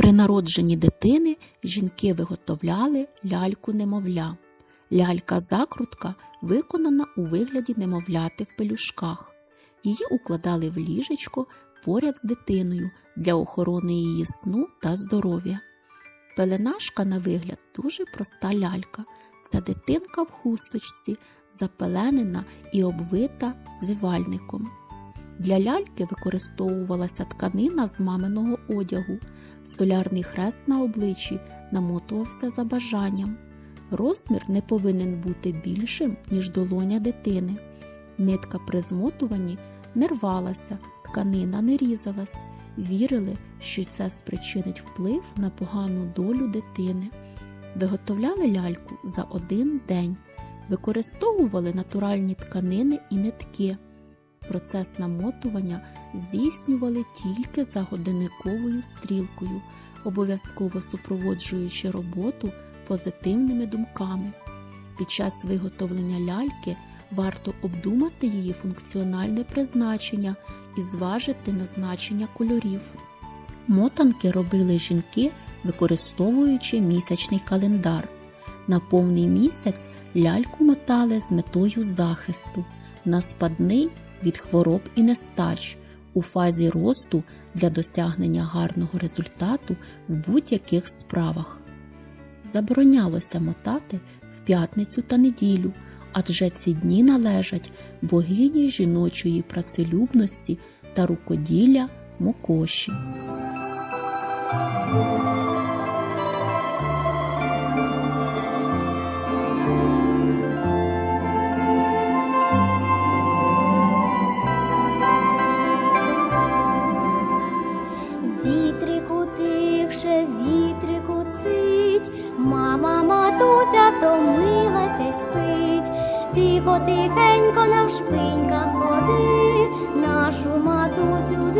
При народженні дитини жінки виготовляли ляльку немовля. Лялька-закрутка виконана у вигляді немовляти в пелюшках. Її укладали в ліжечко поряд з дитиною для охорони її сну та здоров'я. Пеленашка, на вигляд, дуже проста лялька. Це дитинка в хусточці, запеленена і обвита звивальником. Для ляльки використовувалася тканина з маминого одягу. Солярний хрест на обличчі намотувався за бажанням. Розмір не повинен бути більшим, ніж долоня дитини. Нитка при змотуванні не рвалася, тканина не різалась. Вірили, що це спричинить вплив на погану долю дитини. Виготовляли ляльку за один день, використовували натуральні тканини і нитки. Процес намотування здійснювали тільки за годинниковою стрілкою, обов'язково супроводжуючи роботу позитивними думками. Під час виготовлення ляльки варто обдумати її функціональне призначення і зважити на значення кольорів. Мотанки робили жінки, використовуючи місячний календар. На повний місяць ляльку мотали з метою захисту, на спадний від хвороб і нестач у фазі росту для досягнення гарного результату в будь-яких справах. Заборонялося мотати в п'ятницю та неділю, адже ці дні належать богині жіночої працелюбності та рукоділля Мокоші. мама матуся втомилася й спить, тихо тихенько навшпинька ходи, нашу матусю.